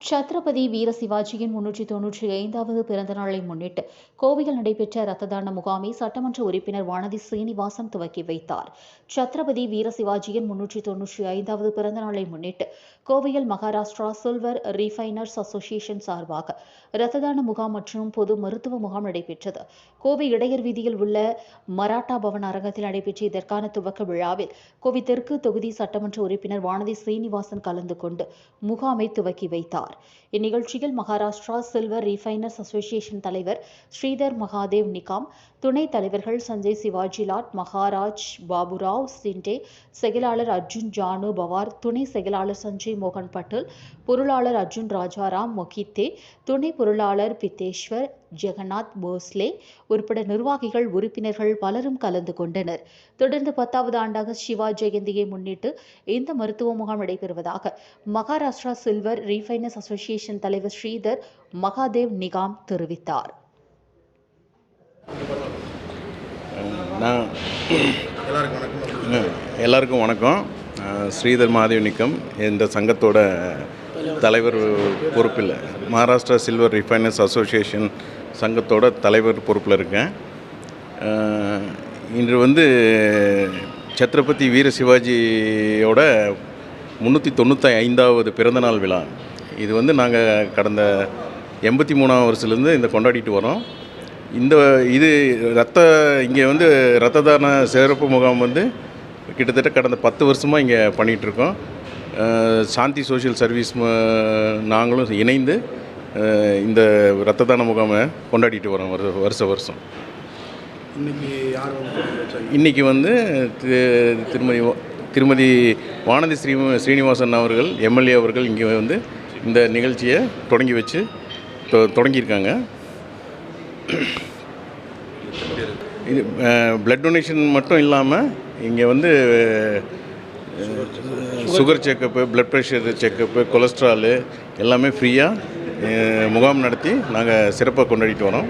சத்ரபதி வீர சிவாஜியின் முன்னூற்றி தொன்னூற்றி ஐந்தாவது பிறந்த நாளை முன்னிட்டு கோவையில் நடைபெற்ற ரத்த தான முகாமை சட்டமன்ற உறுப்பினர் வானதி சீனிவாசன் துவக்கி வைத்தார். சத்ரபதி வீர சிவாஜியின் முன்னூற்றி தொன்னூற்றி ஐந்தாவது பிறந்த நாளை முன்னிட்டு கோவையில் மகாராஷ்டிரா சில்வர் ரீஃபைனர்ஸ் அசோசியேஷன் சார்பாக ரத்த தான முகாம் மற்றும் பொது மருத்துவ முகாம் நடைபெற்றது. கோவை இடையர் வீதியில் உள்ள மராட்டா பவன் அரங்கத்தில் நடைபெற்ற இதற்கான துவக்க விழாவில் கோவை தெற்கு தொகுதி சட்டமன்ற உறுப்பினர் வானதி சீனிவாசன் கலந்து கொண்டு முகாமை துவக்கி வைத்தார். இந்நிகழ்ச்சியில் மகாராஷ்டிரா சில்வர் ரீஃபைனர்ஸ் அசோசியேஷன் தலைவர் ஸ்ரீதர் மகாதேவ் நிகாம் துணைத் தலைவர்கள் சஞ்சய் சிவாஜி லாட் மகாராஜ் பாபுராவ் சிண்டே செயலாளர் அர்ஜுன் ஜானு பவார் துணை செயலாளர் சஞ்சய் மோகன் பட்டேல் பொருளாளர் அர்ஜுன் ராஜாராம் மொகித்தே துணை பொருளாளர் பித்தேஸ்வர் ஜெகநாத் போஸ்லே உட்பட நிர்வாகிகள் உறுப்பினர்கள் பலரும் கலந்து கொண்டனர். தொடர்ந்து பத்தாவது ஆண்டாக சிவா ஜெயந்தியை முன்னிட்டு இந்த மருத்துவ முகாம் நடைபெறுவதாக மகாராஷ்டிரா சில்வர் ரீஃபைனர்ஸ் அசோசியேஷன் தலைவர் ஸ்ரீதர் மகாதேவ் நிகாம் தெரிவித்தார். நான் எல்லாருக்கும் வணக்கம். ஸ்ரீதர் மாதேவ் நிக்கம் இந்த சங்கத்தோட தலைவர் பொறுப்பில் மகாராஷ்டிரா சில்வர் ரிஃபைனர்ஸ் அசோசியேஷன் சங்கத்தோட தலைவர் பொறுப்பில் இருக்கேன். இன்று வந்து சத்ரபதி வீர சிவாஜியோட முந்நூற்றி தொண்ணூற்றி ஐந்தாவது பிறந்தநாள் விழா. இது வந்து நாங்கள் கடந்த எண்பத்தி மூணாம் வருஷத்துலேருந்து இந்த கொண்டாடிட்டு வரோம். இந்த இது ரத்த இங்கே வந்து ரத்த தான சிறப்பு முகாம் வந்து கிட்டத்தட்ட கடந்த பத்து வருஷமாக இங்கே பண்ணிகிட்ருக்கோம் சாந்தி சோஷியல் சர்வீஸ் நாங்களும் இணைந்து இந்த ரத்த தான முகாமை கொண்டாடிட்டு வரோம் வருஷ வருஷ வருஷம். இன்னைக்கு யார் இன்றைக்கி வந்து திருமதி திருமதி வானதி ஸ்ரீ ஸ்ரீனிவாசன் அவர்கள் எம்எல்ஏ அவர்கள் இங்கே வந்து இந்த நிகழ்ச்சியை தொடங்கி வச்சு தொடங்கியிருக்காங்க. இது பிளட் டொனேஷன் மட்டும் இல்லாமல் இங்கே வந்து sugar checkup blood pressure checkup cholesterol எல்லாமே ஃப்ரீயாக முகாம் நடத்தி நாங்கள் சிறப்பாக கொண்டாடிட்டு வரோம்.